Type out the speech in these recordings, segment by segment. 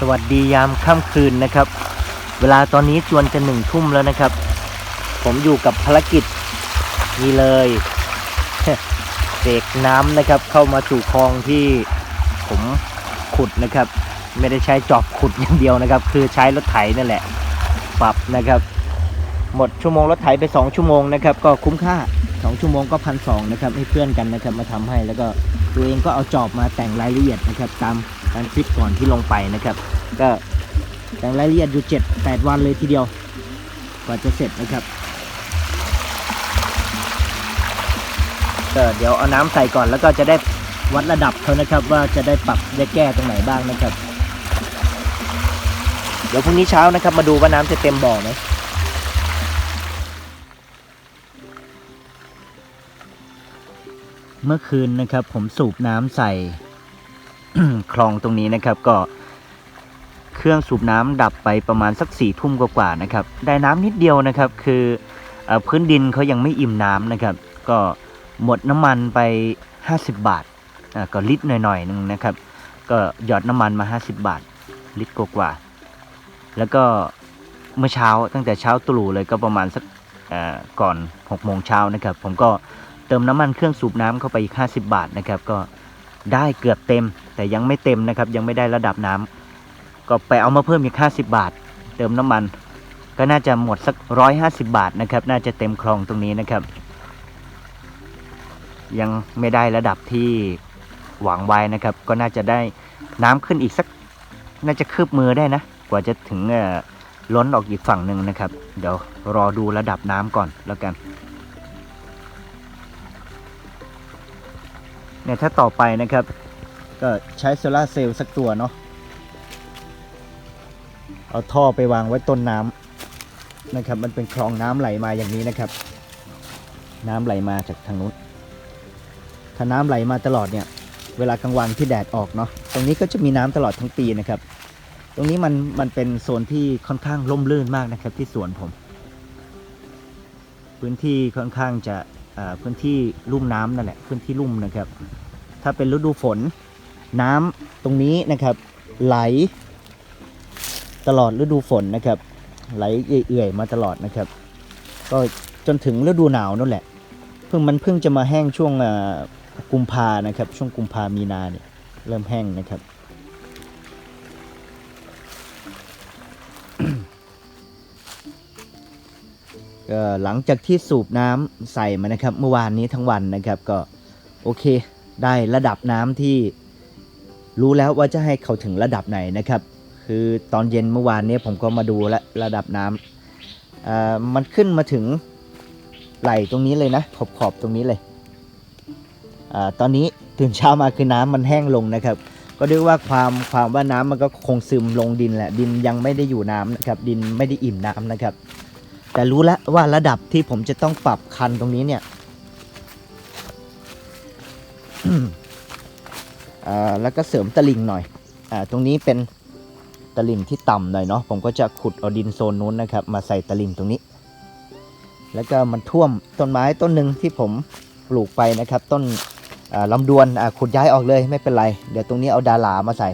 สวัสดียามค่ำคืนนะครับ เวลาตอนนี้จวนจะหนึ่งทุ่มแล้วนะครับ ผมอยู่กับภารกิจนี่เลยเสกน้ำนะครับ เข้ามาสู่คลองที่ผมขุดนะครับ ไม่ได้ใช้จอบขุดอย่างเดียวนะครับ คือใช้รถไถนั่นแหละ ปรับนะครับ หมดชั่วโมงรถไถไป 2 ชั่วโมงนะครับ ก็คุ้มค่า 2 ชั่วโมงก็พันสองนะครับให้เพื่อนกันนะครับ มาทำให้แล้วก็ตัวเองก็เอาจอบมาแต่งรายละเอียดนะครับ ตาม การคลิปก่อนที่ลงไปนะครับ ก็แต่งรายละเอียดอยู่7 8วันเลยทีเดียว กว่าจะเสร็จนะครับก็เดี๋ยวเอาน้ำใส่ก่อนแล้วก็จะได้วัดระดับเขานะครับ ว่าจะได้ปรับได้แก้ตรงไหนบ้างนะครับ เดี๋ยวพรุ่งนี้เช้านะครับ มาดูว่าน้ำจะเต็มบ่อไหมเมื่อคืนนะครับ ผมสูบน้ำใส่ คลองตรงนี้นะครับก็เครื่องสูบน้ำดับไปประมาณสักสี่ทุ่มกว่าๆนะครับ ได้น้ำนิดเดียวนะครับ คืออพื้นดินเขายังไม่อิ่มน้ำนะครับ ก็หมดน้ำมันไป 50 บาทอ่าก็ลิตรหน่อยๆหนึงนะครับ ก็หยอดน้ำมันมา 50 บาท ลิตรกว่าๆแล้วก็เมื่อเช้าตั้งแต่เช้าตรู่เลยก็ประมาณสักก่อน6โมงเช้านะครับ ผมก็เติมน้ำมันเครื่องสูบน้ำเข้าไปอีก 50 บาทนะครับ ก็ ได้เกือบเต็ม แต่ยังไม่เต็มนะครับ ยังไม่ได้ระดับน้ำก็ไปเอามาเพิ่มอีก 50 บาท เติมน้ำมัน ก็น่าจะหมดสัก 150 บาทนะครับ น่าจะเต็มคลองตรงนี้นะครับ ยังไม่ได้ระดับที่หวังไว้นะครับ ก็น่าจะได้น้ำขึ้นอีกสัก น่าจะคืบมือได้นะ กว่าจะถึงล้นออกอีกฝั่งหนึ่งนะครับ เดี๋ยวรอดูระดับน้ำก่อนแล้วกัน เนี่ยถ้าต่อไปนะครับ ก็ใช้โซลาเซลล์สักตัวเนาะเอาท่อไปวางไว้ต้นน้ำนะครับ มันเป็นคลองน้ำไหลมาอย่างนี้นะครับ น้ำไหลมาจากทางนู้นถ้าน้ำไหลมาตลอดเนี่ยเวลากลางวันที่แดดออกเนาะตรงนี้ก็จะมีน้ำตลอดทั้งปีนะครับ ตรงนี้มันมันเป็นโซนที่ค่อนข้างร่มรื่นมากนะครับที่สวนผม พื้นที่ค่อนข้างจะ พื้นที่ลุ่มน้ำนั่นแหละพื้นที่ลุ่มนะครับ ถ้าเป็นฤดูฝนน้ำตรงนี้นะครับ ไหล ตลอดฤดูฝนนะครับ ไหลเอื่อยๆมาตลอดนะครับ ก็จนถึงฤดูหนาวนั่นแหละเพิ่งมันเพิ่งจะมาแห้งช่วงกุมภานะครับ ช่วงกุมภามีนาเนี่ยเริ่มแห้งนะครับ ก็หลังจากที่สูบน้ำใส่มานะครับ เมื่อวานนี้ทั้งวันนะครับก็โอเค ได้ระดับน้ำที่รู้แล้วว่าจะให้เขาถึงระดับไหนนะครับ คือตอนเย็นเมื่อวานนี้ผมก็มาดูและระดับน้ำอ่อมันขึ้นมาถึงไหลตรงนี้เลยนะขอบขอบตรงนี้เลยอาตอนนี้ตื่นเช้ามาคือน้ำมันแห้งลงนะครับ ก็เรียกว่าความความว่าน้ำมันก็คงซึมลงดินแหละดินยังไม่ได้อยู่น้ำนะครับดินไม่ได้อิ่มน้ำนะครับ แต่รู้แล้วว่าระดับที่ผมจะต้องปรับคันตรงนี้เนี่ยแล้วก็เสริมตลิ่งหน่อยอตรงนี้เป็นตลิ่งที่ต่ำหน่อยเนาะผมก็จะขุดเอาดินโซนนู้นนะครับ มาใส่ตลิ่งตรงนี้ แล้วก็มันท่วมต้นไม้ต้นหนึ่งที่ผมปลูกไปนะครับ ต้นอ่าลำดวนขุดย้ายออกเลยไม่เป็นไร เดี๋ยวตรงนี้เอาดาลามาใส่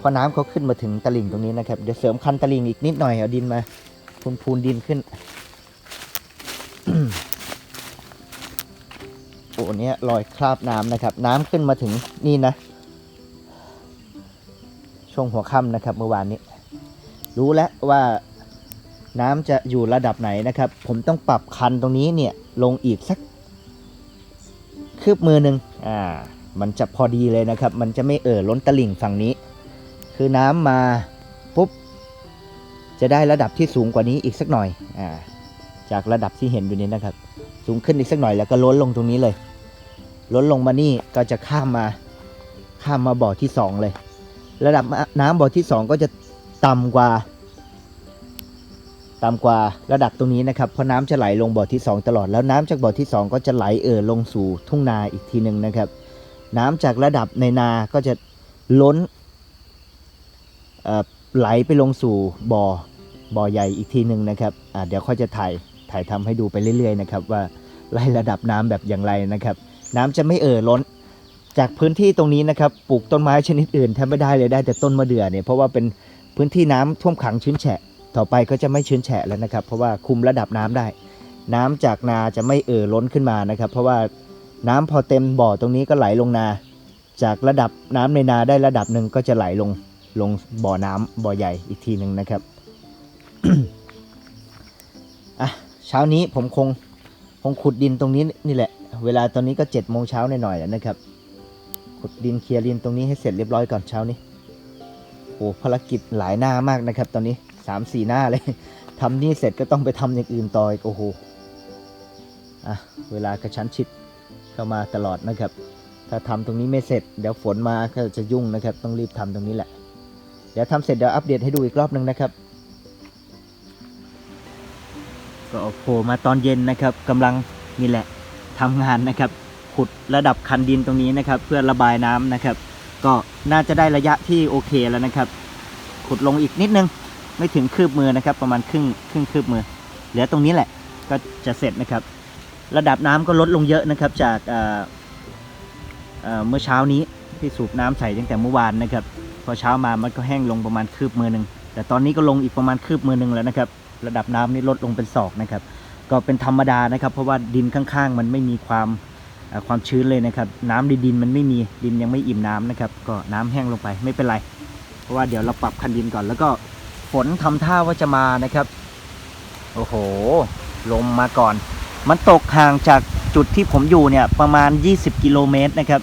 พราะน้ำเขาขึ้นมาถึงตลิ่งตรงนี้นะครับ เดี๋ยวเสริมคันตลิ่งอีกนิดหน่อยเอาดินมา พูนพูนดินขึ้น โอ้เนี้ยรอยคราบน้ำนะครับ น้ำขึ้นมาถึงนี่นะ ช่วงหัวค่ำนะครับ เมื่อวานนี้ รู้แล้วว่าน้ำจะอยู่ระดับไหนนะครับ ผมต้องปรับคันตรงนี้เนี่ย ลงอีกสัก คืบมือหนึ่งอ่า มันจะพอดีเลยนะครับ มันจะไม่เอ่อล้นตลิ่งฝั่งนี้ คือน้ำมาปุ๊บ จะได้ระดับที่สูงกว่านี้อีกสักหน่อยอ่าจากระดับที่เห็นอยู่นี้นะครับ สูงขึ้นอีกสักหน่อยแล้วก็ล้นลงตรงนี้เลย ล้นลงมานี่ก็จะข้ามมาข้ามมาบ่อที่สองเลย ระดับน้ำบ่อที่สองก็จะต่ำกว่าต่ำกว่าระดับตรงนี้นะครับเพราะน้ำจะไหลลงบ่อที่สองตลอดแล้วน้ำจากบ่อที่สองก็จะไหลเอ่อลงสู่ทุ่งนาอีกทีหนึ่งนะครับ น้ำจากระดับในนาก็จะล้นเอ่อ ไหลไปลงสู่บ่อบ่อใหญ่อีกทีหนึ่งนะครับเดี๋ยวค่อยจะถ่ายถ่ายทำให้ดูไปเรื่อยๆนะครับว่าไล่ระดับน้ำแบบอย่างไรนะครับ น้ำจะไม่เอ่อล้น จากพื้นที่ตรงนี้นะครับปลูกต้นไม้ชนิดอื่นแทบไม่ได้เลยได้แต่ต้นมะเดื่อเนี่ยเพราะว่าเป็นพื้นที่น้ำท่วมขังชื้นแฉะ ต่อไปก็จะไม่ชื้นแฉะแล้วนะครับ เพราะว่าคุมระดับน้ำได้ น้ำจากนาจะไม่เอ่อล้นขึ้นมานะครับ เพราะว่าน้ำพอเต็มบ่อตรงนี้ก็ไหลลงนา จากระดับน้ำในนาได้ระดับหนึ่งก็จะไหลลง ลงบ่อน้ำบ่อใหญ่อีกทีหนึ่งนะครับอะเช้านี้ผมคงคงขุดดินตรงนี้นี่แหละ เวลาตอนนี้ก็เจ็ดโมงเช้าหน่อยๆแล้วนะครับ ขุดดินเคลียร์ดินตรงนี้ให้เสร็จเรียบร้อยก่อนเช้านี้โอ้ภารกิจหลายหน้ามากนะครับ ตอนนี้สามสี่หน้าเลยทำนี่เสร็จก็ต้องไปทำอย่างอื่นต่ออีกโอ้โหอะเวลากระชั้นชิดเข้ามาตลอดนะครับ ถ้าทำตรงนี้ไม่เสร็จ เดี๋ยวฝนมาก็จะยุ่งนะครับ ต้องรีบทำตรงนี้แหละ ดี๋ยวทำเสร็จเดี๋ยวอัปเดตให้ดูอีกรอบหนึ่งนะครับ ก็โผล่มาตอนเย็นนะครับกำลังนี่แหละทำงานนะครับ ขุดระดับคันดินตรงนี้นะครับ เพื่อระบายน้ำนะครับ ก็น่าจะได้ระยะที่โอเคแล้วนะครับ ขุดลงอีกนิดนึง ไม่ถึงคืบมือนะครับ ประมาณครึ่งครึ่งคืบมือ เหลือตรงนี้แหละ ก็จะเสร็จนะครับ ระดับน้ำก็ลดลงเยอะนะครับ จากเมื่อเช้านี้ที่สูบน้ำใส่ตั้งแต่เมื่อวานนะครับ อเช้ามามันก็แห้งลงประมาณคืบมือหนึ่งแต่ตอนนี้ก็ลงอีกประมาณคืบมือหนึ่งแล้วนะครับ ระดับน้ำนี่ลดลงเป็นศอกนะครับ ก็เป็นธรรมดานะครับ เพราะว่าดินข้างๆ มันไม่มีความความชื้นเลยนะครับ น้ำในดินมันไม่มีดินยังไม่อิ่มน้ำนะครับ ก็น้ำแห้งลงไปไม่เป็นไร เพราะว่าเดี๋ยวเราปรับคันดินก่อน แล้วก็ฝนทำท่าว่าจะมานะครับ โอ้โห ลมมาก่อน มันตกห่างจากจุดที่ผมอยู่เนี่ยประมาณ 20 กิโลเมตรนะครับ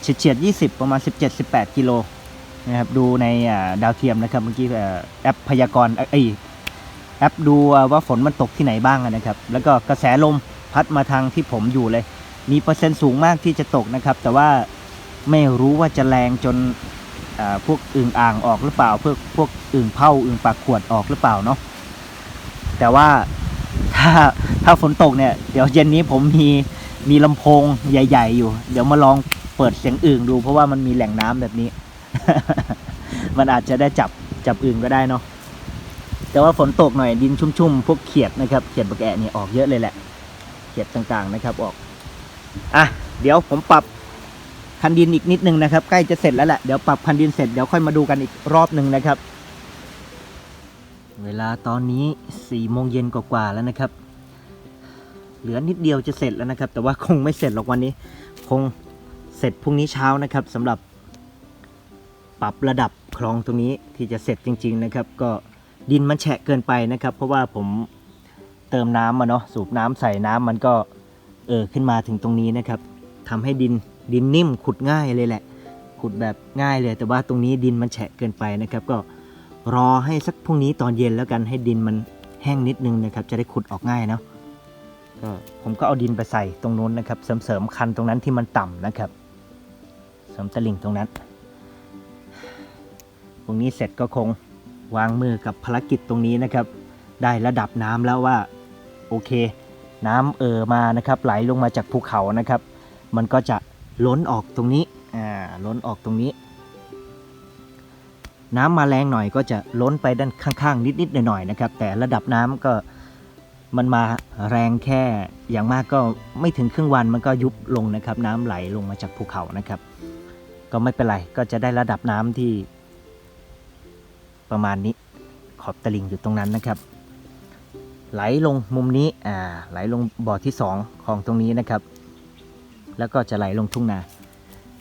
เฉียดเฉียดๆ20 ประมาณ 17-18 กิโล นะครับดูในดาวเทียมนะครับเมื่อกี้แอปพยากรณ์เอ้ยแอปดูว่าฝนมันตกที่ไหนบ้างนะครับ แล้วก็กระแสลมพัดมาทางที่ผมอยู่เลย มีเปอร์เซ็นต์สูงมากที่จะตกนะครับ แต่ว่าไม่รู้ว่าจะแรงจนพวกอึ่งอ่างออกหรือเปล่าพวกพวกอึ่งเผาอึ่งปากขวดออกหรือเปล่าเนาะแต่ว่าถ้าถ้าฝนตกเนี่ยเดี๋ยวเย็นนี้ผมมีมีลำโพงใหญ่ ๆ อยู่ เดี๋ยวมาลองเปิดเสียงอึ่งดู เพราะว่ามันมีแหล่งน้ำแบบนี้ มันอาจจะได้จับจับอึ่งก็ได้เนาะแต่ว่าฝนตกหน่อยดินชุ่มๆพวกเขียดนะครับเขียดบกแอะเนี่ยออกเยอะเลยแหละ เขียดต่างๆนะครับออกอะเดี๋ยวผมปรับคันดินอีกนิดนึงนะครับ ใกล้จะเสร็จแล้วแหละเดี๋ยวปรับคันดินเสร็จเดี๋ยวค่อยมาดูกันอีกรอบหนึ่งนะครับ เวลาตอนนี้สี่โมงเย็นกว่าๆแล้วนะครับ เหลือนิดเดียวจะเสร็จแล้วนะครับ แต่ว่าคงไม่เสร็จหรอกวันนี้ คงเสร็จพรุ่งนี้เช้านะครับสำหรับ ปรับระดับคลองตรงนี้ที่จะเสร็จจริง ๆ นะครับ ก็ดินมันแฉะเกินไปนะครับ เพราะว่าผมเติมน้ำมาเนาะสูบน้ำใส่น้ำมันก็เออขึ้นมาถึงตรงนี้นะครับทำให้ดินดินนิ่มขุดง่ายเลยแหละ ขุดแบบง่ายเลย แต่ว่าตรงนี้ดินมันแฉะเกินไปนะครับ ก็รอให้สักพรุ่งนี้ตอนเย็นแล้วกันให้ดินมันแห้งนิดนึงนะครับ จะได้ขุดออกง่ายเนาะก็ผมก็เอาดินไปใส่ตรงนู้นนะครับ เสริมๆคันตรงนั้นที่มันต่ำนะครับ เสริมตะลิ่งตรงนั้น ตรงนี้เสร็จก็คงวางมือกับภารกิจตรงนี้นะครับ ได้ระดับน้ำแล้วว่าโอเค น้ำเอ่อมานะครับไหลลงมาจากภูเขานะครับ มันก็จะล้นออกตรงนี้อ่าล้นออกตรงนี้ น้ำมาแรงหน่อยก็จะล้นไปด้านข้างๆ นิดๆหน่อยๆนะครับ แต่ระดับน้ำก็มันมาแรงแค่อย่างมากก็ไม่ถึงครึ่งวันมันก็ยุบลงนะครับ น้ำไหลลงมาจากภูเขานะครับ ก็ไม่เป็นไรก็จะได้ระดับน้ำที่ ประมาณนี้ขอบตลิ่งอยู่ตรงนั้นนะครับ ไหลลงมุมนี้อ่าไหลลงบ่อที่สองของตรงนี้นะครับ แล้วก็จะไหลลงทุ่งนา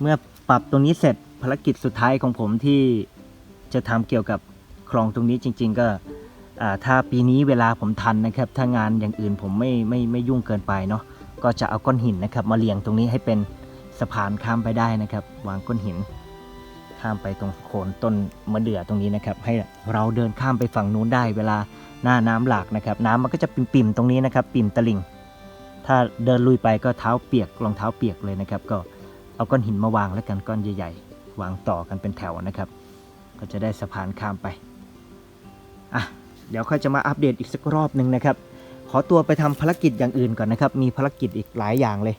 เมื่อปรับตรงนี้เสร็จภารกิจสุดท้ายของผมที่จะทำเกี่ยวกับคลองตรงนี้จริง ๆ ก็อ่าถ้าปีนี้เวลาผมทันนะครับ ถ้างานอย่างอื่นผมไม่ไม่ไม่ยุ่งเกินไปเนาะก็จะเอาก้อนหินนะครับ มาเรียงตรงนี้ให้เป็นสะพานข้ามไปได้นะครับ วางก้อนหิน ข้ามไปตรงโคนต้นมะเดื่อตรงนี้นะครับ ให้เราเดินข้ามไปฝั่งนู้นได้เวลาหน้าน้ำหลากนะครับ น้ำมันก็จะปิ่มๆตรงนี้นะครับ ปิ่มตะลิ่ง ถ้าเดินลุยไปก็เท้าเปียกรองเท้าเปียกเลยนะครับ ก็เอาก้อนหินมาวางแล้วกันก้อนใหญ่ๆ วางต่อกันเป็นแถวนะครับ ก็จะได้สะพานข้ามไปอะเดี๋ยวค่อยจะมาอัปเดตอีกสักรอบหนึ่งนะครับ ขอตัวไปทำภารกิจอย่างอื่นก่อนนะครับ มีภารกิจอีกหลายอย่างเลย